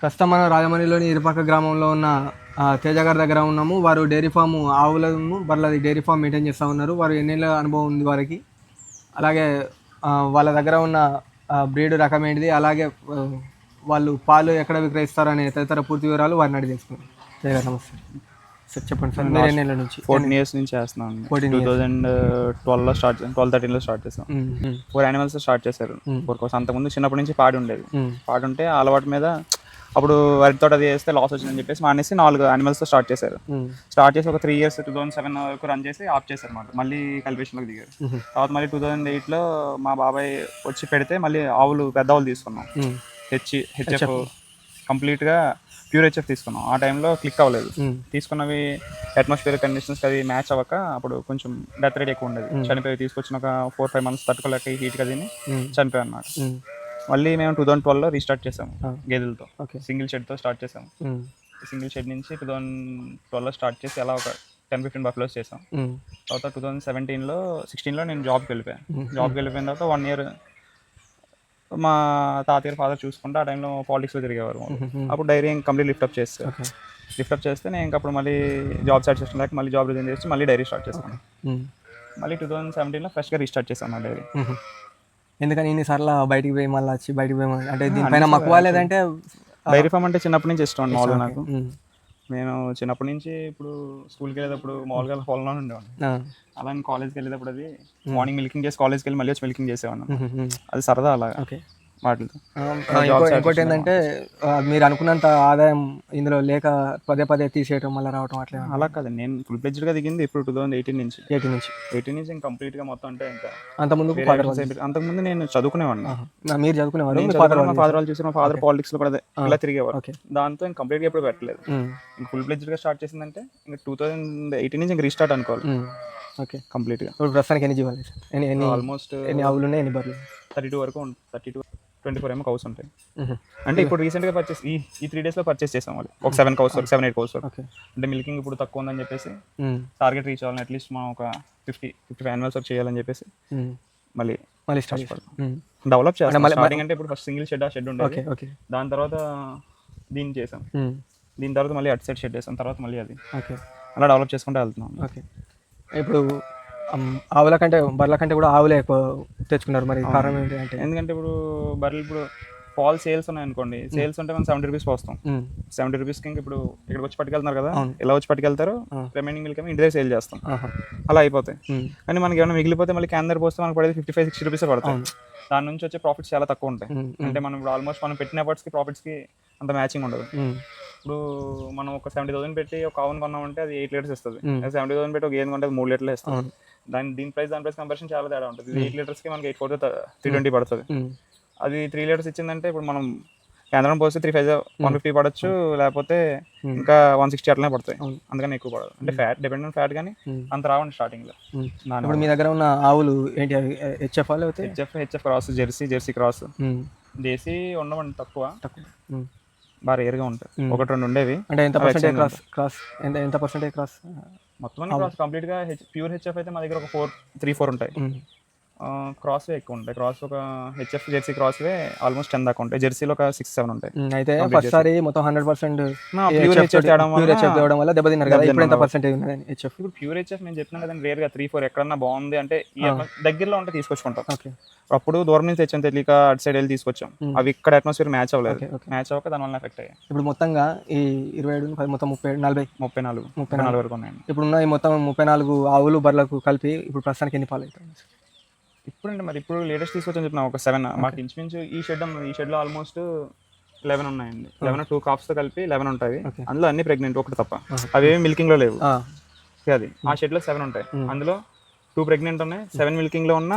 ప్రస్తుతం మనం రాజమండ్రిలోని ఇరుపక్క గ్రామంలో ఉన్న తేజ గారి దగ్గర ఉన్నాము. వారు డైరీ ఫామ్ ఆవులను బర్లది డైరీ ఫామ్ మెయింటైన్ చేస్తూ ఉన్నారు. వారు ఎన్నేళ్ళ అనుభవం ఉంది వారికి. అలాగే వాళ్ళ దగ్గర ఉన్న బ్రీడ్ రకం ఏంటిది? అలాగే వాళ్ళు పాలు ఎక్కడ విక్రయిస్తారనే తదితర పూర్తి వివరాలు వారిని అడిగి తెలుసుకున్నాం తేజ గారు నమస్తే. సార్ చెప్పండి సార్ మీరు ఎన్నేళ్ళ నుంచి? ఫోర్టీన్ ఇయర్స్ నుంచి చేస్తున్నాను 14 టూ థౌజండ్ ట్వెల్వ్లో స్టార్ట్ ట్వెల్వ్ థర్టీన్లో స్టార్ట్ చేసాం. ఫోర్ యానిమల్స్ స్టార్ట్ చేశారు. ఫోర్ కోసం అంతకుముందు చిన్నప్పటి నుంచి పాడి ఉండేది పాడి ఉంటే అలవాటు మీద అప్పుడు వరి తోట అది చేస్తే లాస్ వచ్చిందని చెప్పేసి మానేసి నాలుగు యానిమల్స్తో స్టార్ట్ చేశారు. స్టార్ట్ చేసి ఒక three years two thousand seven వరకు రన్ చేసి ఆఫ్ చేశారు అనమాట మళ్ళీ కల్పేషన్లోకి దిగారు. తర్వాత మళ్ళీ టూ థౌసండ్ ఎయిట్లో మా బాబాయ్ వచ్చి పెడితే మళ్ళీ ఆవులు పెద్ద ఆవులు తీసుకున్నాం. హెచ్ హెచ్ఎఫ్ కంప్లీట్గా ప్యూర్ హెచ్ఎఫ్ తీసుకున్నాం. ఆ టైంలో క్లిక్ అవ్వలేదు. తీసుకున్నవి అట్మాస్ఫియర్ కండిషన్స్ అది మ్యాచ్ అవ్వక అప్పుడు కొంచెం డెత్ రేట్ ఎక్కువ ఉండేది. చనిపోయి తీసుకొచ్చిన ఒక ఫోర్ ఫైవ్ మంత్స్ తట్టుకోలేక హీట్ కదిని ఉమ్, చనిపోయాయి అన్నమాట. మళ్ళీ మేము టూ థౌసండ్ ట్వెల్వ్లో రీస్టార్ట్ చేసాము. గేదెలతో. సింగిల్ షెడ్తో స్టార్ట్ చేసాము. సింగిల్ షెడ్ నుంచి టూ థౌసండ్ ట్వెల్వ్లో స్టార్ట్ చేసి అలా ఒక టెన్ ఫిఫ్టీన్ బఫ్లోస్ చేసాం. తర్వాత టూ థౌసండ్ సెవెంటీన్లో సిక్స్టీన్లో నేను జాబ్కి వెళ్ళిపోయాను. జాబ్కి వెళ్ళిపోయిన తర్వాత వన్ ఇయర్ మా తాతయ్య ఫాదర్ చూసుకుంటే ఆ టైంలో పాలిటిక్స్లో తిరిగేవారు. అప్పుడు డైరీ కంప్లీట్ లిఫ్ట్అప్ చేస్తే లిఫ్ట్అప్ చేస్తే నేను ఇంకా అప్పుడు మళ్ళీ జాబ్ స్టార్ట్ చేసిన మళ్ళీ జాబ్ రిజైన్ చేసి మళ్ళీ డైరీ స్టార్ట్ చేస్తాను మళ్ళీ టూ థౌసండ్ సెవెంటీన్లో ఫ్రెష్గా రీస్టార్ట్ చేశాను నా డైరీ. ఎందుకని ఇన్నిసార్లు బయటికి పోయి మళ్ళీ వచ్చి బయటికి పోయి అంటే దీనిపైన మక్కువ లేదంటే డైరీ ఫామ్ అంటే చిన్నప్పటి నుంచి ఇష్టం అండి మామూలుగా నాకు. నేను చిన్నప్పటి నుంచి ఇప్పుడు స్కూల్కి వెళ్ళేటప్పుడు మామూలుగా పొలంలో ఉండేవాడిని. అలా నేను కాలేజ్కి వెళ్ళేటప్పుడు అది మార్నింగ్ మిల్కింగ్ చేసి కాలేజ్కి వెళ్ళి మళ్ళీ వచ్చి మిల్కింగ్ చేసేవాడిని. అది సరదా అలాగా. ఓకే. వాటితో ఇంకోటి ఏంటంటే మీరు అనుకున్నంత ఆదాయం ఇందులో లేక పదే పదే తీసేయటం మళ్ళీ రావటం అట్లా అలా కాదు. నేను ఫుల్గా దిగింది ఇప్పుడు టూ థౌసండ్ ఎయిటీన్ నుంచి. ఎయిటీ నుంచి. ఎయిటీన్ నుంచి ఇంకా కంప్లీట్గా మొత్తం అంటే ఇంకా అంత ముందుకు వేరే ఫాదర్ items ఏం- అంతకుముందు నేను చదువుకునేవాడిని. మీరు చదువుకునేవారు. మీ ఫాదర్ వాళ్ళు చూసి మా ఫాదర్ పాలిటిక్స్లో కూడా అదే ఇలా తిరిగేవారు. ఓకే దాంతో ఇంకా కంప్లీట్గా ఎప్పుడు పెట్టలేదు. ఇంకా ఫుల్ ఫ్లెడ్జ్డ్గా స్టార్ట్ చేసిందంటే ఇంకా టూ థౌసండ్ ఎయిటీన్ నుంచి ఇంకా రీస్టార్ట్ అనుకోవాలి. ఓకే కంప్లీట్గా. ఇప్పుడు ప్రస్తుతానికి ఎన్ని జీవాలు? ఎన్ని ఎన్ని ఆల్మోస్ట్ ఎన్ని ఆవులు ఉన్నాయి ఎన్ని బర్రెలు థర్టీ టూ వరకు థర్టీ టూ ట్వంటీ ఫోర్ ఏమో కౌస్ ఉంటాయి. అంటే ఇప్పుడు రీసెంట్గా పర్చేస్ ఈ ఈ త్రీ డేస్లో పర్చేస్ చేసాం వాళ్ళు ఒక సెవెన్ కౌస్ వరకు సెవెన్ ఎయిట్ కౌస్ వరకు. అంటే మిల్కింగ్ ఇప్పుడు తక్కువ ఉందని చెప్పేసి. టార్గెట్ రీచ్ అవ్వాలని అట్లీస్ట్ మనం ఒక ఫిఫ్టీ ఫిఫ్టీ ఫైవ్ యానిమల్స్ వరకు చేయాలని చెప్పేసి. మళ్ళీ మళ్ళీ స్టార్ట్. డెవలప్ చేస్తాం. స్టార్టింగ్ అంటే ఇప్పుడు ఫస్ట్ సింగిల్ షెడ్ ఆ షెడ్ ఉండేది ఓకే ఓకే. దాని తర్వాత దీన్ని చేసాం. దీని తర్వాత మళ్ళీ అటు సైడ్ షెడ్ వేసాం. తర్వాత మళ్ళీ అది. ఓకే. అలా డెవలప్ చేసుకుంటూ వెళ్తున్నాం. ఓకే. ఇప్పుడు ఆవుల కంటే బర్రెల కంటే కూడా ఆవులే ఎక్కువ తెచ్చుకున్నారు మరి కారణం ఏంటి అంటే? ఎందుకంటే ఇప్పుడు బర్రెలు ఇప్పుడు పాల్ సేల్స్ ఉన్నాయి అనుకోండి సేల్స్ ఉంటే మనం సెవెంటీ రూపీస్ పోస్తాం. సెవెంటీ రూపీస్కి ఇంక ఇప్పుడు ఇక్కడికి వచ్చి పట్టుకెళ్తున్నారు కదా. ఇలా వచ్చి పట్టుకెళ్తారు. రిమైనింగ్ మిల్క్ ఇంటి దగ్గర సేల్ చేస్తాం. అలా అయిపోతాయి. కానీ మనకి ఏమైనా మిగిలిపోతే మళ్ళీ క్యాన్ పోస్తే మనకి పడేది ఫిఫ్టీ ఫైవ్ సిక్స్టీ రూపీస్ పడతాయి అవును. దాని నుంచి వచ్చే ప్రాఫిట్స్ చాలా తక్కువ ఉంటాయి. అంటే మనం ఇప్పుడు ఆల్మోస్ట్ మనం పెట్టిన ఎఫర్ట్స్కి ప్రాఫిట్స్కి అంత మ్యాచింగ్ ఉండదు. ఇప్పుడు మనం ఒక సెవెంటీ థౌసండ్ పెట్టి ఒక ఆవును కొన్నామంటే అది ఎయిట్ లీటర్స్ ఇస్తుంది. సెవెంటీ థౌసండ్ పెట్టి ఒక గేదె కొంటే మూడు లీటర్లు ఇస్తుంది అవును దాని దీని ప్రైస్ దాని ప్రైస్ కంపారిజన్ చాలా తేడా ఉంటుంది ఎయిట్ లీటర్స్కి మనకి ఎయిట్ ఫోర్ త్రీ ట్వంటీ పడుతుంది. అది త్రీ లీటర్స్ ఇచ్చిందంటే ఇప్పుడు మనం కేంద్రం పోస్తే త్రీ ఫైవ్ వన్ ఫిఫ్టీ పడచ్చు లేకపోతే ఇంకా వన్ సిక్స్టీ అట్లనే పడతాయి. అందుకని ఎక్కువ పడదు. అంటే ఫ్యాట్ డిపెండ్ ఆన్ ఫ్యాట్ కానీ. అంత రావండి స్టార్టింగ్లో మ్మ్. దాని ఇప్పుడు మీ దగ్గర ఉన్న ఆవులు ఏంటి హెచ్ఎఫ్ లేకపోతే? HF HF cross Jersey Jersey cross. Desi ఉండవండి తక్కువ. తక్కువ. మ్మ్. బాగా రేర్గా ఉంటాయి. ఒకటి రెండు ఉండేవి. అంటే ఎంత పర్సెంటేజ్ క్రాస్ క్రాస్ ఎంత ఎంత పర్సెంటేజ్ క్రాస్ మొత్తం క్రాస్ కంప్లీట్గా హెచ్ ప్యూర్ హెచ్ఎఫ్ అయితే మా దగ్గర ఒక ఫోర్ త్రీ ఫోర్ ఉంటాయి. క్రాస్ ఎక్కువ ఉంటాయి. క్రాస్ ఒక హెచ్ఎఫ్ జెర్సీ క్రాస్వే ఆల్మోస్ట్ టెన్ దాకా ఉంటాయి. జెర్సీలో ఒక సిక్స్ సెవెన్ ఉంటాయి. అయితే ఫస్ట్ సారి మొత్తం హండ్రెడ్ పర్సెంట్ ప్యూర్ హెచ్ఎఫ్ తేవడం వల్ల వల్ల దెబ్బతిన్నారు కదా. ఇప్పుడు ఎంత పర్సెంటేజ్ ఉన్నది హెచ్ఎఫ్ ఇప్పుడు ప్యూర్ హెచ్ఎఫ్ నేను చెప్పిన కదండి రేర్గా త్రీ ఫోర్ ఎక్కడన్నా బాగుంది అంటే దగ్గరలో ఉంటే తీసుకొచ్చుకుంటాం. ఓకే. అప్పుడు దూరం నుంచి తెచ్చాం తెలియక అటు సైడ్ వెళ్ళి తీసుకొచ్చాం. అవి ఇక్కడ అట్మాస్ఫియర్ మ్యాచ్ అవ్వలేదు. మ్యాచ్ అవ్వక దానివల్ల ఎఫెక్ట్ అయ్యాయి. ఇప్పుడు మొత్తంగా ఈ ఇరవై ఏడు మొత్తం ముప్పై నలభై. ముప్పై నాలుగు. ముప్పై నాలుగు. వరకు ఉన్నాయండి. ఇప్పుడు ఉన్న ఈ మొత్తం ముప్పై నాలుగు ఆవులు బర్రెలకు కలిపి ఇప్పుడు ప్రస్తుతానికి ఎన్ని పాలు అవుతాయి? ఇప్పుడు అండి మరి ఇప్పుడు లేటెస్ట్ తీసుకొచ్చని చెప్పిన ఒక సెవెన్ మాకు ఇంచుమించు ఈ షెడ్ ఈ షెడ్లో ఆల్మోస్ట్ లెవెన్ ఉన్నాయండి లెవెన్ టూ కాప్స్తో కలిపి లెవెన్ ఉంటాయి. అందులో అన్ని ప్రెగ్నెంట్ ఒకటి తప్ప. అవేమి మిల్కింగ్లో లేవు. అది. ఆ షెడ్లో సెవెన్ ఉంటాయి. అందులో టూ ప్రెగ్నెంట్ ఉన్నాయి సెవెన్ మిల్కింగ్లో ఉన్న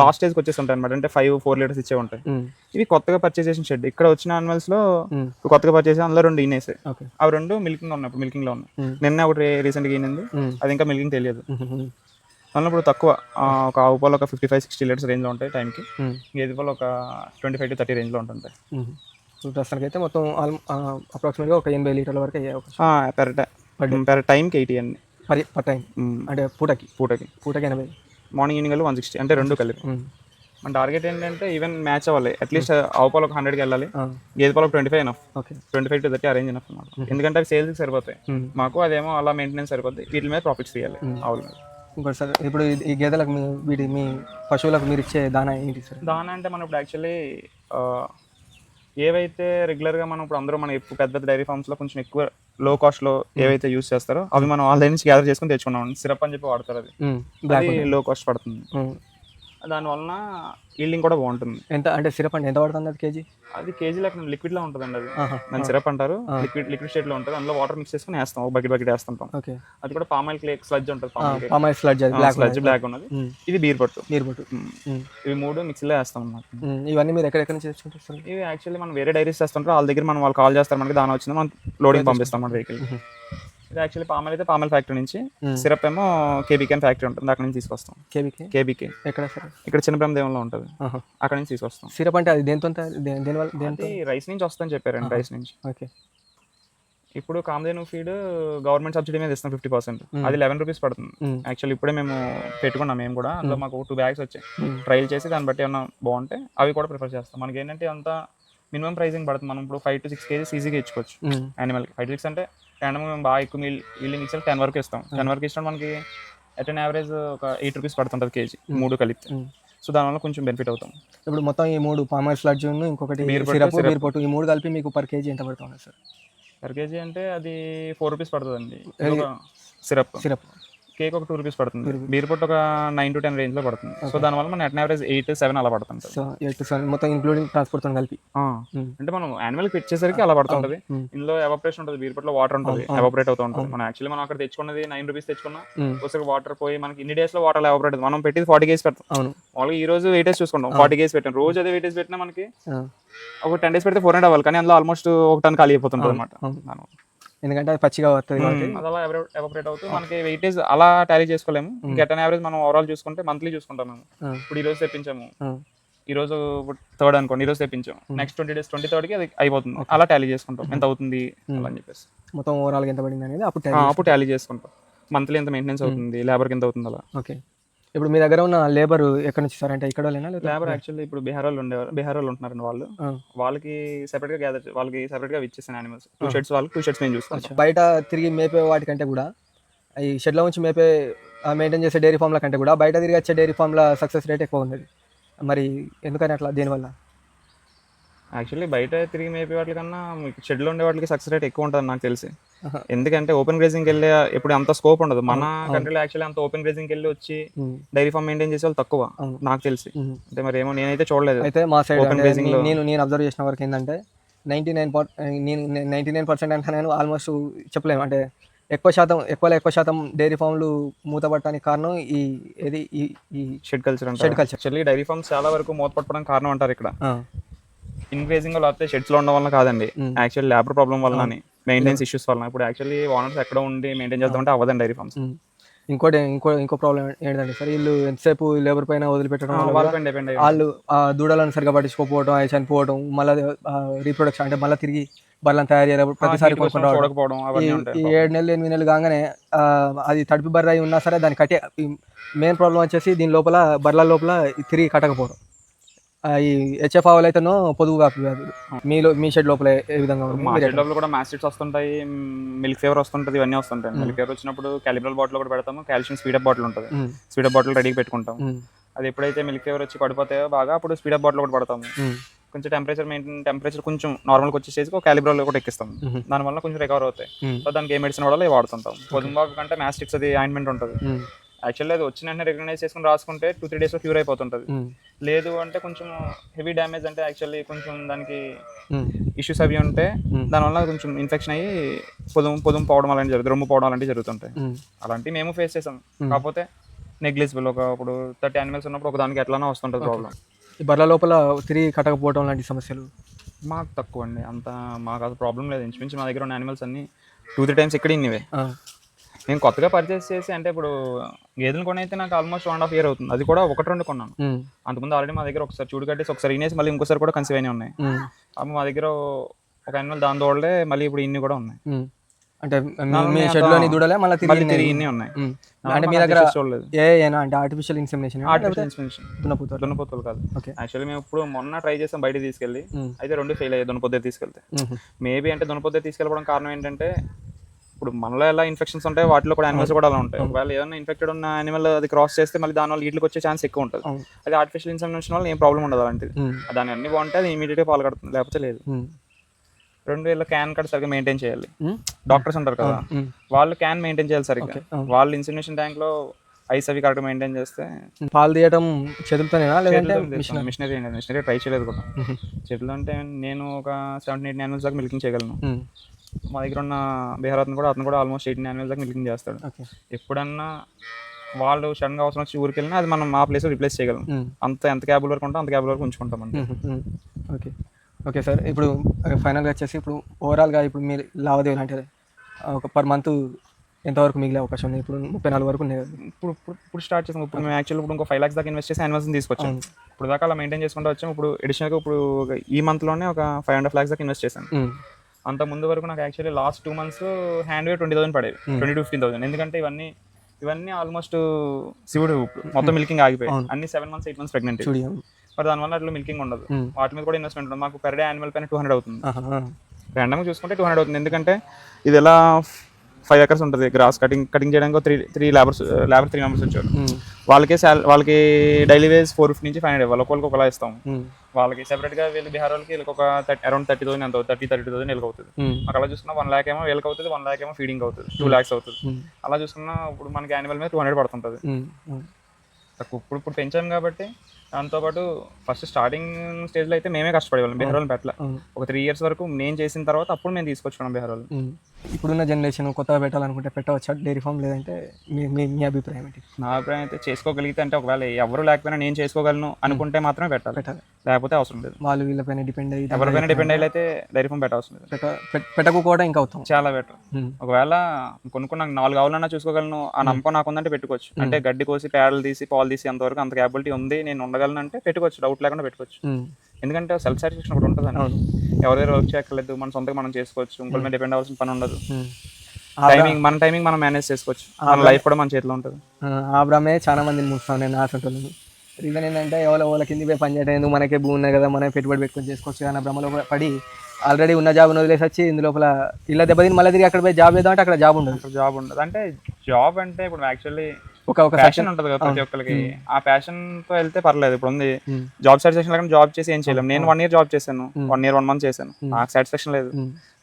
లాస్ట్ స్టేజ్కి వచ్చేసి ఉంటాయి అనమాట అంటే ఫైవ్ ఫోర్ లీటర్స్ ఇచ్చే ఉంటాయి. ఇవి కొత్తగా పర్చేస్ చేసిన షెడ్ ఇక్కడ వచ్చిన అనిమల్స్లో కొత్తగా పర్చేస్ అందులో రెండు ఈనేసాయి ఓకే. అవి రెండు మిల్కింగ్లో ఉన్నాయి మిల్కింగ్లో ఉన్నాయి. నిన్న ఒకటి రీసెంట్గా ఈనింది. అది ఇంకా మిల్కింగ్ తెలియదు. అందులో ఇప్పుడు తక్కువ ఒక ఆవు పాలు ఒక ఫిఫ్టీ ఫైవ్ సిక్స్టీ లీటర్స్ రేంజ్లో ఉంటాయి టైంకి. గేదె పాలు ఒక ట్వంటీ ఫైవ్ టు థర్టీ రేంజ్లో ఉంటుంటాయి. ప్రస్తుతానికి అయితే మొత్తం అప్రాక్సిమేట్గా ఒక ఎనభై లీటర్ల వరకు అయ్యే పెర్ పెర్ టైంకి ఎయిటీ అండి పర్ పర్ టైం. అంటే పూటకి? పూటకి. పూటకి ఎనభై. మార్నింగ్ ఈవినింగ్ వన్ సిక్స్టీ అంటే రెండు కలిపి. మన టార్గెట్ ఏంటంటే ఈవెన్ మ్యాచ్ అవ్వాలి. అట్లీస్ట్ ఆవు పాలు ఒక హండ్రెడ్కి వెళ్ళాలి. గేదె పాలు twenty five enough okay. Twenty five to thirty arrange enough అనమాట ఎందుకంటే అవి సేల్స్కి సరిపోతాయి. మాకు అదేమో అలా మెయింటెనెన్స్ సరిపోద్ది. వీటి మీద ప్రాఫిట్స్ తీయాలి ఆవుల మీద. ఇంకోటి సార్ ఇప్పుడు ఈ- గేదెలకు మీ వీటి మీ పశువులకు మీరు ఇచ్చే దానా ఏంటి సార్? దాని అంటే మనం ఇప్పుడు యాక్చువల్లీ ఏవైతే రెగ్యులర్గా మనం ఇప్పుడు అందరూ మనం ఎక్కువ పెద్ద పెద్ద డైరీ ఫార్మ్స్లో కొంచెం ఎక్కువ లో కాస్ట్లో ఏవైతే యూస్ చేస్తారో అవి మనం ఆన్లైన్ నుంచి గ్యాదర్ చేసుకుని తెచ్చుకున్నాం సిరప్ అని చెప్పి వాడతారు అది. లో కాస్ట్ పడుతుంది. దానివల్ల ఈల్డింగ్ కూడా బాగుంటుంది. ఎంత అంటే సిరప్ అంటే ఎంత పడుతుంది అది కేజీ? అది కేజీ లెక్క లిక్విడ్ లా ఉంటుందండి అది. ఆహా, దాని సిరప్ అంటారు లిక్విడ్ లిక్విడ్ స్టేట్లో ఉంటుంది అందులో వాటర్ మిక్స్ చేసుకుని వేస్తాం ఒక బకెట్ బకెట్ వేస్తుంటాం. ఓకే. అది కూడా పామాయిల్ క్లేక్ స్లడ్జ్ ఉంటుంది పామాయిల్ స్లడ్జ్ అది బ్లాక్ స్లడ్జ్ బ్లాక్ ఉన్నది. ఇది బీర్ పట్టు. నీరు పట్టు. ఇవి మూడు మిక్సీలో వేస్తాం అన్నమాట. ఇవన్నీ మీరు ఎక్కడెక్కడ నుంచి తెచ్చుకుంటారు ఇవి యాక్చువల్లీ మనం వేరే డైరీస్ చేస్తుంటారు వాళ్ళ దగ్గర మనం వాళ్ళు కాల్ చేస్తారు మనకి దాని వచ్చింది మనం లోడింగ్ పంపిస్తాం మన వెహికల్ ఇది యాక్చువల్లీ పామాయిల్ అయితే పామాయిల్ ఫ్యాక్టరీ నుంచి సిరప్ ఏమో కేబీకే ఫ్యాక్టరీ ఉంటుంది. అక్కడ నుంచి తీసుకొస్తాం. కేబీకి? కేబీకే. ఎక్కడ సార్? ఇక్కడ చిన్నబ్రహ్మ దేవుల్లో ఉంటుంది. అక్కడ నుంచి తీసుకొస్తాం. సిరప్ అంటే అది దేంతో దేనివల్ల రైస్ నుంచి వస్తుందని చెప్పారండి రైస్ నుంచి. ఓకే. ఇప్పుడు కామధేను ఫీడ్ గవర్నమెంట్ సబ్సిడీ మీద ఇస్తాం ఫిఫ్టీ పర్సెంట్. అది లెవెన్ రూపీస్ పడుతుంది. మ్మ్. యాక్చువల్లీ ఇప్పుడే మేము పెట్టుకున్నాం మేము కూడా. అందులో మాకు టూ బ్యాగ్స్ వచ్చాయి. ట్రయల్ చేసి దాన్ని బట్టి ఏమన్నా బాగుంటే అవి కూడా ప్రిఫర్ చేస్తాం. మనకి ఏంటంటే అంత మినిమం ప్రైసింగ్ పడుతుంది. మనం ఇప్పుడు ఫైవ్ టు సిక్స్ కేజీస్ ఈజీగా ఇచ్చుకోవచ్చు hmm. Animal five to six అంటే టెన్ మేము బాగా ఎక్కువ మీల్ వీలింగ్ ఇచ్చారు టెన్ వరకు ఇస్తాం. టెన్ వరకు ఇష్టం మనకి అట్ అన్ యావరేజ్ ఒక ఎయిట్ రూపీస్ పడుతుంటుంది కేజీ మూడు కలిపితే. సో దానివల్ల కొంచెం బెనిఫిట్ అవుతాం. ఇప్పుడు మొత్తం ఈ మూడు పామాయిల్ స్లడ్జ్ ఇంకొకటి బీర్ పట్టు, సిరప్ సిరప్. బీర్ పట్టు ఈ మూడు కలిపి మీకు పర్ కేజీ ఎంత పడుతుంది సార్? పర్ కేజీ అంటే అది ఫోర్ రూపీస్ పడుతుందండి. సిరప్. సిరప్. కేక్ ఒక టూ రూపీస్ పడుతుంది. బీర్ పొట్టు ఒక నైన్ టు టెన్ రేంజ్లో పడుతుంది. సో దానివల్ల మన నెట్ యావరేజ్ ఎయిట్ సెవెన్ అలా పడుతుంది సో ఎయిట్ సెవెన్ మొత్తం ఇంక్లూడింగ్ ట్రాన్స్పోర్ట్తో కలిపి. అంటే మనం యానిమల్కి ఇచ్చేసరికి అలా పడుతుంటది. ఇందులో ఎవాపరేషన్ ఉంటుంది. బీర్ పొట్లో వాటర్ ఉంటుంది. ఎవాపరేట్ అవుతూ ఉంటుంది. మనం యాక్చువల్లీ మనం అక్కడ తెచ్చుకున్నది నైన్ రూపీస్ తెచ్చుకున్నా. ఒకసారి వాటర్ పోయి మనకి ఇన్ని డేస్లో వాటర్ ఎవాపరేట్ మనం పెట్టేది ఫార్టీ కేస్ పెడతాం. మామూలుగా ఈ రోజు వెయిటేజ్ చూసుకుంటాం. ఫార్టీ కేస్ పెట్టాం. రోజు అదే వెయిటేజ్ పెట్టినా మనకి. ఒక టెన్ డేస్ పెడితే ఫోర్ హండ్రెడ్ అవ్వాలి. కానీ అందులో ఆల్మోస్ట్ ఒక టన్ ఖాళీ అయిపోతుంది అనమాట. ఎందుకంటే అది పచ్చిగా వస్తుంది కాబట్టి. అది అలా ఎవాపరేట్ అవుతూ మనకి వెయిటేజ్ అలా టాలీ చేసుకోలేము. గెట్ అన్ యావరేజ్ మనం ఓవరాల్ చూసుకుంటే మంత్లీ చూసుకుంటాం మేము. ఇప్పుడు ఈ రోజు తెప్పించాము. ఈ రోజు థర్డ్ అనుకోండి ఈ రోజు తెప్పించాం నెక్స్ట్ ట్వంటీ డేస్ ట్వంటీ థర్డ్కి అది అయిపోతుంది. అలా టాలీ చేసుకుంటాం. ఎంత అవుతుంది అలా అని చెప్పేసి. మొత్తం ఓవరాల్ ఎంత పడింది అనేది అప్పుడు అప్పుడు టాలీ చేసుకుంటాం. మంత్లీ ఎంత మెయింటెనెన్స్ అవుతుంది లేబర్కి ఎంత అవుతుంది అలా. ఓకే. ఇప్పుడు మీ దగ్గర ఉన్న లేబర్ ఎక్కడ నుంచి సార్ అంటే ఇక్కడ లేబర్ యాక్చువల్లీ ఇప్పుడు బీహార్ వాళ్ళు ఉండేవారు బీహార్ వాళ్ళు ఉంటున్నారండి వాళ్ళు. వాళ్ళకి సెపరేట్గా గ్యాదర్ వాళ్ళకి సెపరేట్గా ఇచ్చేసాను యానిమల్స్ టూ షర్ట్స్ వాళ్ళకి టూ షర్ట్స్ మేము చూస్తాం బయట తిరిగి మేపే వాటికంటే కూడా ఈ షెడ్ల నుంచి మేపే మెయింటైన్ చేసే డైరీ ఫామ్ల కంటే కూడా బయట తిరిగి వచ్చే డైరీ ఫామ్ల సక్సెస్ రేట్ ఎక్కువ ఉన్నది. మరి ఎందుకని అట్లా? దీనివల్ల? యాక్చువల్లీ బయట తిరిగి మేపే వాటి కన్నా షెడ్లో ఉండే వాటికి సక్సెస్ రేట్ ఎక్కువ ఉంటుంది నాకు తెలిసి. ఎందుకంటే ఓపెన్ గ్రేజింగ్ వెళ్ళే ఇప్పుడు అంత స్కోప్ ఉండదు. మన కంట్రీలో యాక్చువల్లీ అంత ఓపెన్ గ్రేజింగ్ వెళ్ళి వచ్చి డైరీ ఫార్మ్ మెయింటైన్ చేసే వాళ్ళు తక్కువ. నాకు తెలిసి. అంటే మరి ఏమో నేనైతే చూడలేదు అయితే మా సైడ్ grazing లో- నేను నేను అబ్జర్వ్ చేసిన వరకు ఏంటంటే నైంటీ నైన్ నేను నైంటీ నైన్ పర్సెంట్ అంటే నేను ఆల్మోస్ట్ చెప్పలేము అంటే ఎక్కువ శాతం ఎక్కువలో ఎక్కువ శాతం డైరీ ఫామ్లు మూతపడటానికి కారణం ఈ ఏది ఈ షెడ్ కల్చర్ అంటే shed culture actually dairy farms చాలా వరకు మూతపట్టడానికి కారణం అంటారు ఇక్కడ. ఇన్ గ్రేజింగ్ లేకపోతే షెడ్స్లో ఉండడం వల్ల కాదండి. యాక్చువల్లీ లేబర్ ప్రాబ్లం వల్ల మెయింటెనెన్స్ ఇష్యూస్ వల్ల ఇప్పుడు యాక్చువల్లీ ఓనర్స్ ఎక్కడ ఉండి మెయింటైన్ చేద్దామంటే అవ్వదండి డైరీ ఫార్మ్స్ ఇంకోటి ఇంకో ఇంకో ప్రాబ్లం ఏంటంటే సార్ వీళ్ళు ఎంతసేపు లేబర్ పైన వదిలిపెట్టడం వాళ్ళు ఆ దూడలను సరిగా పట్టించుకోకపోవడం అవి చనిపోవడం మళ్ళీ రీప్రొడక్షన్ అంటే మళ్ళీ తిరిగి బర్రెలను తయారు చేయాలి. ప్రతిసారి ఈ ఏడు నెలలు ఎనిమిది నెలలు కాగానే అది తడిపి బర్రె అయి ఉన్నా సరే దాన్ని కట్టే మెయిన్ ప్రాబ్లం వచ్చేసి దీని లోపల బర్రెల లోపల తిరిగి కట్టకపోవడం. ఈ హెచ్ఎఫ్ ఆవులు అయితేనో పొదుగు కాపి మీలో మీ షెడ్ లోపల ఏ- విధంగా? మా షెడ్ లోపల కూడా మాస్టిట్స్ వస్తుంటాయి మిల్క్ ఫీవర్ వస్తుంటది ఇవన్నీ వస్తుంటాయి. మిల్క్ ఫీవర్ వచ్చినప్పుడు క్యాలిబ్రల్ బాటిల్ కూడా పెడతాము కాల్షియం స్పీడప్ బాటిల్ ఉంటుంది. స్పీడప్ బాటిల్ రెడీగా పెట్టుకుంటాం అది ఎప్పుడైతే మిల్క్ ఫీవర్ వచ్చి పడిపోతాయో బాగా అప్పుడు స్పీడప్ బాటిల్ కూడా పడతాము. కొంచెం టెంపరేచర్ మెయింటైన్ టెంపరేచర్ కొంచెం నార్మల్కి వచ్చే స్టేజ్కి ఒక క్యాలిబ్రల్ కూడా ఎక్కిస్తాం. దానివల్ల కొంచెం రికవర్ అవుతాయి. సో దానికి ఏ మెడిసిన్ కూడా వాడుతుంటాం పొద్దుబాకు కంటే మ్యాస్టిక్స్ అది ఆయింట్మెంట్ ఉంటుంది. ఉమ్, యాక్చువల్లీ అది వచ్చిన వెంటనే రికగ్నైజ్ చేసుకుని రాసుకుంటే టూ త్రీ డేస్లో క్యూర్ అయిపోతుంటుంది. ఉమ్, లేదు అంటే కొంచెం హెవీ డ్యామేజ్ అంటే యాక్చువల్లీ కొంచెం దానికి ఇష్యూస్ అవి ఉంటే Hmm. దానివల్ల కొంచెం ఇన్ఫెక్షన్ అయ్యి పొదుము పొదుము పోవడం అలాంటి జరుగుతుంది రొమ్ము పోవడం అలాంటివి జరుగుతుంటాయి. అలాంటివి మేము ఫేస్ చేసాం. కాకపోతే నెగ్లిజిబుల్ ఒక ఇప్పుడు థర్టీ యానిమల్స్ ఉన్నప్పుడు ఒక దానికి ఎట్లానో వస్తుంటుంది ప్రాబ్లం ఈ బర్రెల లోపల తిరిగి కట్టకపోవడం లాంటి సమస్యలు? మాకు తక్కువ అండి అంత మాకు అసలు ప్రాబ్లం లేదు. ఇంచుమించు మా దగ్గర ఉన్న యానిమల్స్ అన్ని టూ త్రీ టైమ్స్ ఇక్కడ ఇన్నివే. నేను కొత్తగా పర్చేస్ చేసి అంటే ఇప్పుడు గేదెలు కొనైతే నాకు ఆల్మోస్ట్ వన్ హాఫ్ ఇయర్ అవుతుంది. అది కూడా ఒకటి రెండు కొన్నాను. అంతకుముందు ఆల్రెడీ మా దగ్గర ఒకసారి చూడు కట్టేసి ఒకసారి ఇనేసి మళ్ళీ ఇంకోసారి కూడా కన్సీవ్ అయినాయి ఉన్నాయి. అప్పుడు మా దగ్గర ఒక యానిమల్ దాని తోడలే మళ్ళీ ఇప్పుడు ఇన్ని కూడా ఉన్నాయి. అంటే మీ- నాలుగు షెడ్లోని దూడలే మళ్ళీ తిరిగి తిరిగి ఇన్ని ఉన్నాయి. అంటే మీ దగ్గర ఏ ఏనా? అంటే ఆర్టిఫిషియల్ ఇన్సెమినేషన్ ఆర్టిఫిషియల్ ఇన్స్పిరేషన్ దున్నపోతారు దున్నపోతులు కాదు. ఓకే. యాక్చువల్లీ మేము ఇప్పుడు మొన్న ట్రై చేసాం బయట తీసుకెళ్ళి. అయితే రెండు ఫెయిల్ అయ్యాయి దున్నపోతే తీసుకెళ్తే. మేబీ అంటే దున్నపోతే తీసుకెళ్ళడం కారణం ఏంటంటే ఇప్పుడు మనలో ఎలా ఇన్ఫెక్షన్స్ ఉంటాయి వాటిలో కూడా యానిమల్స్ కూడా అలా ఉంటాయి. ఒకవేళ ఏదైనా ఇన్ఫెక్టెడ్ ఉన్న యానిమల్ అది క్రాస్ చేస్తే మళ్ళీ దాని వల్ల వీటికి వచ్చే ఛాన్స్ ఎక్కువ ఉంటుంది. అది ఆర్టిఫిషియల్ ఇన్సెమినేషన్ వల్ల ఏం ప్రాబ్లం ఉండదు అలాంటిది. దాని అన్ని బాగుంటే అది ఇమీడియట్గా పాలు కడుతుంది లేకపోతే లేదు. రెండు వేల క్యాన్ కార్డ్ సరిగ్గా మెయింటైన్ చేయాలి. డాక్టర్స్ ఉంటారు కదా. వాళ్ళు క్యాన్ మెయింటైన్ చేయాలి సరిగ్గా. వాళ్ళు ఇన్సిమినేషన్ ట్యాంక్లో ఐస్ అవి కరెక్ట్ మెయింటైన్ చేస్తే పాలు తీయటం చేతులతోనేనా లేదంటే మిషనరీ? మిషనరీ ట్రై చేయలేదు కూడా. చెట్లు అంటే నేను ఒక సెవెంటీన్ ఎయిట్ యానిమల్స్ దాకా మిల్కింగ్ చేయగలను. మా దగ్గర ఉన్న బీహార్ అతను కూడా అతను కూడా ఆల్మోస్ట్ ఎయిటీన్ యానిమల్స్ దాకా మిల్కింగ్ చేస్తాడు. ఎప్పుడన్నా వాళ్ళు సడన్గా అవసరం వచ్చి ఊరికి వెళ్ళినా అది మనం ఆ ప్లేస్లో రిప్లేస్ చేయగలం. అంత ఎంత క్యాబుల్ వరకు ఉంటే అంత క్యాబుల్ వరకు ఉంచుకుంటాం. ఉమ్. ఓకే. ఓకే సార్ ఇప్పుడు ఫైనల్గా వచ్చేసి ఇప్పుడు ఓవరాల్గా ఇప్పుడు మీరు లావాదేవీలు అంటే ఒక పర్ మంత్ ఎంతవరకు మిగిలే అవకాశం ఉంది? ఇప్పుడు ముప్పై నాలుగు వరకు ఇప్పుడు ఇప్పుడు ఇప్పుడు స్టార్ట్ చేసాం. ఇప్పుడు మేము యాక్చువల్ ఇప్పుడు ఇంకో ఫైవ్ లాక్స్ దాకా ఇన్వెస్ట్ చేసి యానిమల్స్ తీసుకొచ్చాం. ఇప్పుడు దాకా అలా మెయింటైన్ చేసుకుంటూ వచ్చాం. ఇప్పుడు అడిషనల్గా ఇప్పుడు ఈ మంత్లోనే ఒక ఫైవ్ హండ్రెడ్ లాక్స్ దాకా ఇన్వెస్ట్ చేశాను. అంత ముందు వరకు నాకు actually last two months hand way twenty thousand పడేవి twenty to fifteen thousand ఎందుకంటే ఇవన్నీ ఇవన్నీ ఆల్మోస్ట్ శివుడు మొత్తం మిల్కింగ్ ఆగిపోయాయి. అన్ని seven months eight months pregnant మరి దానివల్ల అట్లా మిల్కింగ్ ఉండదు. Hmm. వాటి మీద కూడా ఇన్వెస్ట్మెంట్ ఉంటుంది మాకు పెర్ డే యానిమల్ పైన టూ హండ్రెడ్ అవుతుంది. ర్యాండమ్గా చూసుకుంటే టూ హండ్రెడ్ అవుతుంది. ఎందుకంటే ఇది ఎలా ఫైవ్ ఎకర్స్ ఉంటుంది గ్రాస్ కటింగ్ కటింగ్ చేయడానికి three three labours labour three members వచ్చారు. వాళ్ళకి శాల వాళ్ళకి డైలీ వేజ్ ఫోర్ ఫిఫ్టీ నుంచి ఫైవ్ హండ్రెడ్ ఇవ్వాలి ఒక్కొక్కరికి ఒకలా ఇస్తాం. వాళ్ళకి సెపరేట్గా వీళ్ళు బీహార్ వాళ్ళకి వీళ్ళకి ఒక అరౌండ్ థర్టీ థౌసండ్ ఎంత థర్టీ థర్టీ థౌసండ్ వీళ్ళకి అవుతుంది. అక్కడ అలా చూసుకున్నా వన్ ల్యాక్ ఏమో వీళ్ళకి అవుతుంది వన్ ల్యాక్ ఏమో ఫీడింగ్ అవుతుంది టూ ల్యాక్స్ అవుతుంది ఉమ్. అలా చూసుకున్నా ఇప్పుడు మనకి యానిమల్ మీద టూ హండ్రెడ్ పడుతుంటుంది. తక్కువ ఇప్పుడు ఇప్పుడు పెంచాం కాబట్టి దాంతోపాటు ఫస్ట్ స్టార్టింగ్ స్టేజ్లో అయితే మేమే కష్టపడేవాళ్ళం బీహార్ వాళ్ళని పెట్టలే. ఒక త్రీ ఇయర్స్ వరకు నేను చేసిన తర్వాత అప్పుడు మేము తీసుకొచ్చుకున్నాం బీహార్ వాళ్ళు. ఇప్పుడున్న జనరేషన్ కొత్తగా పెట్టాలనుకుంటే పెట్టవచ్చా. డైరీ ఫామ్ లేదంటే మీ మీ మీ అభిప్రాయం ఏంటి? నా అభిప్రాయం అయితే చేసుకోగలిగితే అంటే ఒకవేళ ఎవరు లేకపోయినా నేను చేసుకోగలను అనుకుంటే మాత్రమే పెట్టాలి. పెట్టాలి. లేకపోతే అవసరం లేదు. వాళ్ళు వీళ్ళపైన డిపెండ్ అయ్యి ఎవరిపైన డిపెండ్ అయ్యి అయితే డైరీ ఫామ్ పెట్టవసరం లేదు. పెట్ట పెట్- పెట్టకపోవడం ఇంకా అవుతాం చాలా బెటర్. ఒకవేళ కొనుక్కున్న నాకు నాలుగు ఆవులన్నా చూసుకోగలను. ఆ నమ్మకం నాకు ఉందంటే పెట్టుకోవచ్చు అంటే గడ్డి కోసి పేడలు తీసి పాలు తీసి అంతవరకు అంత క్యాపబిలిటీ ఉంది. నేను ఉండగలను అంటే పెట్టుకోవచ్చు. డౌట్ లేకుండా పెట్టుకోవచ్చు. ఎందుకంటే సెల్ఫ్ సాటిస్ఫాక్షన్ ఒకటి ఉంటుంది అవును. ఎవరి దగ్గర వర్క్ చేయక్కర్లేదు మన సొంతంగా మనం చేసుకోవచ్చు. ఇంకోటి మీద డిపెండ్ అవ్వాల్సిన పని ఉండదు. టైమింగ్ మన టైమింగ్ మనం మేనేజ్ చేసుకోవచ్చు. మన లైఫ్ కూడా మన చేతిలో ఉంటుంది. ఆ, ఆ భ్రమే చాలా మందిని మూస్తాను నేను ఆసంటోళ్ళని రీజన్ ఏంటంటే ఎవరో వాళ్ళ కింది పోయి పని చేయడం ఎందుకు? మనకే భూమి ఉన్నాయి కదా మనమే పెట్టుబడి పెట్టుకొని చేసుకోవచ్చు అన్న భ్రమలో పడి ఆల్రెడీ ఉన్న జాబ్ను వదిలేసి వచ్చి ఇందు లోపల ఇలా దెబ్బతిని మళ్ళీ తిరిగి అక్కడ పోయి జాబ్ చేద్దాం అంటే అక్కడ జాబ్ ఉండదు. జాబ్ ఉండదు. అంటే జాబ్ అంటే ఇప్పుడు యాక్చువల్లీ ఒక ఒక ప్యాషన్ ఉంటుంది కదా ప్రతి ఒక్కరికి. ఆ ప్యాషన్తో వెళ్తే పర్లేదు. ఇప్పుడు ఉంది జాబ్ సాటిస్ఫాక్షన్ లేకుండా జాబ్ చేసి ఏం చేయలేం. నేను వన్ ఇయర్ జాబ్ చేశాను. వన్ ఇయర్ వన్ మంత్ చేశాను. నాకు సాటిస్ఫాక్షన్ లేదు.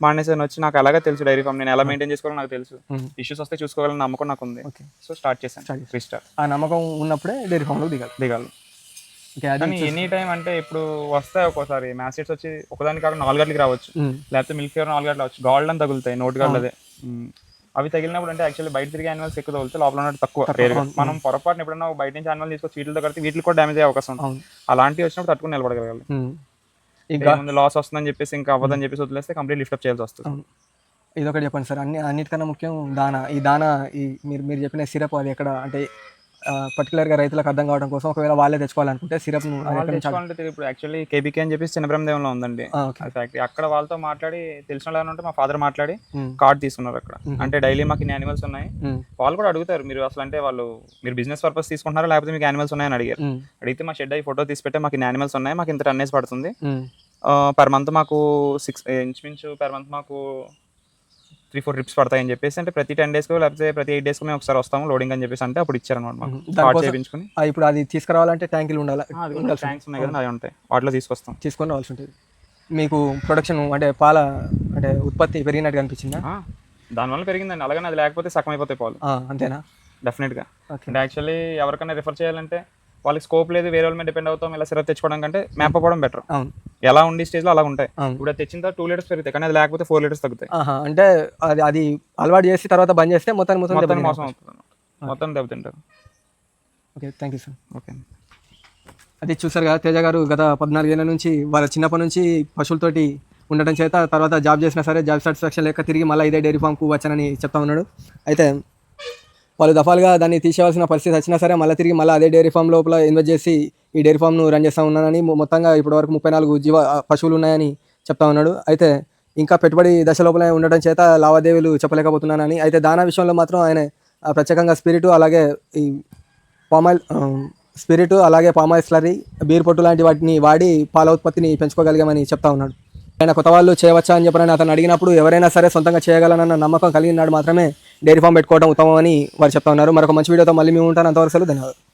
మానేసాను వచ్చి నాకు అలాగే తెలుసు డైరీ ఫామ్ నేను ఎలా మెయింటైన్ చేసుకోవాలో నాకు తెలుసు. ఇష్యూస్ వస్తే చూసుకోవాలని నమ్మకం నాకు ఉంది సో స్టార్ట్ చేశాను. రీస్టార్ట్ ఆ నమ్మకం ఉన్నప్పుడే డైరీ ఫామ్లో దిగాలి. దిగాలి. అది కానీ ఎనీ టైం అంటే ఇప్పుడు వస్తాయి ఒక్కోసారి. మ్యాసెట్స్ వచ్చి ఒకదాని కాకుండా నాలుగు గంటలకి రావచ్చు. లేకపోతే మిల్క్ ఫీవర్ నాలుగు గంటలు రావచ్చు. గాల్డ్ అని తగులుతాయి. నోట్ గాల్డ్ అదే. అవి తగిలినప్పుడు అంటే యాక్చువల్లీ బయట తిరిగే యానిమల్స్ ఎక్కువ తగులుతాయి లోపల ఉన్నట్టు తక్కువ. మనం పొరపాటున ఎప్పుడైనా బయట నుంచి యానిమల్ తీసుకొచ్చి వీటితో కడితే వీటికి కూడా డ్యామేజ్ అయ్యే అవకాశం అలాంటివి వచ్చినప్పుడు తట్టుకుని నిలబడగలగాలి. ఇంకా ముందు లాస్ వస్తుందని చెప్పేసి ఇంకా అవ్వదని చెప్పేసి వదిలేస్తే కంప్లీట్ లిఫ్ట్ అప్ చేయాల్సి వస్తుంది. అవును. ఇదొకటి చెప్పండి సార్. అన్ని అన్నిటికన్నా ముఖ్యం దానా. ఈ దానా ఈ మీరు మీరు చెప్పిన సిరప్ అది ఎక్కడ అంటే ఆ, particular గా రైతులకు అర్థం కావడం కోసం ఒకవేళ వాళ్ళే తెచ్చుకోవాలనుకుంటే తెలియదు. ఇప్పుడు యాక్చువల్లీ కేబీకే అని చెప్పేసి చిన్నబ్రహ్మదేవంలో ఉందండి ఫ్యాక్టరీ అక్కడ వాళ్ళతో మాట్లాడి తెలిసిన వాళ్ళు ఉంటే మా ఫాదర్ మాట్లాడి. కార్డ్ తీసుకున్నారు అక్కడ అంటే డైలీ మాకు ఇన్ని యానిమల్స్ ఉన్నాయి. వాళ్ళు కూడా అడుగుతారు మీరు అసలు అంటే వాళ్ళు మీరు బిజినెస్ పర్పస్ తీసుకుంటున్నారా లేకపోతే మీకు యానిమల్స్ ఉన్నాయని అడిగారు. అడిగితే మా షెడ్ అయ్యి ఫోటో తీసి పెట్టే మాకు ఇన్ని యానిమల్స్ ఉన్నాయి మాకు ఇంత టన్నేజ్ పడుతుంది. పర్ మంత్ మాకు సిక్స్ ఇంచుమించు పర్ మంత్ మాకు త్రీ ఫోర్ ట్రిప్స్ పడతాయని చెప్పేసి అంటే ప్రతి టెన్ డేస్కి లేకపోతే ప్రతి ఎయిట్ డేస్కి మేము ఒకసారి వస్తాము లోడింగ్ అని చెప్పేసి అంటే అప్పుడు ఇచ్చారనమాట మాకు. చేయించుకుని. ఇప్పుడు అది తీసుకురావాలంటే ట్యాంకులు ఉండాలి? ట్యాంక్స్ ఉన్నాయి కదా అవి ఉంటాయి. వాటిలో తీసుకొస్తాం. తీసుకొని రావాల్సి ఉంటుంది. మీకు ప్రొడక్షన్ అంటే పాల అంటే ఉత్పత్తి పెరిగినట్టు కనిపించిందా ఆ, దానివల్ల పెరిగిందండి. అలాగని అది లేకపోతే సగం అయిపోతాయి పాలు అంతేనా? డెఫినెట్గా అంటే యాక్చువల్లీ ఎవరికైనా రిఫర్ చేయాలంటే వాళ్ళకి స్కోప్ లేదు వేరే వాళ్ళ మీద డిపెండ్ అవుతాం ఇలా సిరప్ తెచ్చుకోవడం కంటే మ్యాప్ అవ్వడం బెటర్ అవును. ఎలా ఉండి స్టేజ్లో అలా ఉంటాయి. ఇప్పుడు తెచ్చిన తర్వాత టూ లీటర్స్ పెరుగుతాయి కానీ అది లేకపోతే ఫోర్ లీటర్స్ తగ్గుతాయి. అంటే అది అది అలవాటు చేసి తర్వాత బంద్ చేస్తే మొత్తం మొత్తం. మోసం అవుతుంది. మొత్తం దెబ్బతింటారు. Okay thank you sir okay. అది చూసారు కదా తేజ గారు గత పద్నాలుగేళ్ళ నుంచి వాళ్ళ చిన్నప్పటి నుంచి పశువులతోటి ఉండటం చేత తర్వాత జాబ్ చేసినా సరే జాబ్ సాటిస్ఫాక్షన్ లేక తిరిగి మళ్ళీ ఇదే డైరీ ఫామ్కు వచ్చానని చెప్తా ఉన్నాడు. అయితే వాళ్ళు దఫాలుగా దాన్ని తీసేవాల్సిన పరిస్థితి వచ్చినా సరే మళ్ళీ తిరిగి మళ్ళీ అదే డైరీ ఫామ్ లోపల ఇన్వెస్ట్ చేసి ఈ డైరీ ఫామ్ను రన్ చేస్తూ ఉన్నానని మొత్తంగా మొత్తంగా ఇప్పటివరకు ముప్పై నాలుగు జీవ పశువులు ఉన్నాయని చెప్తా ఉన్నాడు. అయితే ఇంకా పెట్టుబడి దశ లోపల ఉండటం చేత లావాదేవీలు చెప్పలేకపోతున్నానని అయితే దానా విషయంలో మాత్రం ఆయన ప్రత్యేకంగా స్పిరిట్ అలాగే ఈ పామాయిల్ స్పిరిట్ అలాగే పామాయిల్ స్లరీ బీర్ పొట్టు లాంటి వాటిని వాడి పాల ఉత్పత్తిని పెంచుకోగలిగామని చెప్తా ఉన్నాడు. ఆయన కొత్త వాళ్ళు చేయవచ్చా అని చెప్పని అతను అడిగినప్పుడు ఎవరైనా సరే సొంతంగా చేయగలనన్న నమ్మకం కలిగినాడు మాత్రమే డైరీ ఫామ్ పెట్టుకోవడం ఉత్తమం అని వారు చెప్తా ఉన్నారు. మరొక మంచి వీడియోతో మళ్ళీ మేము ఉంటాను. అంతవరకు సెలవు. ధన్యవాదాలు.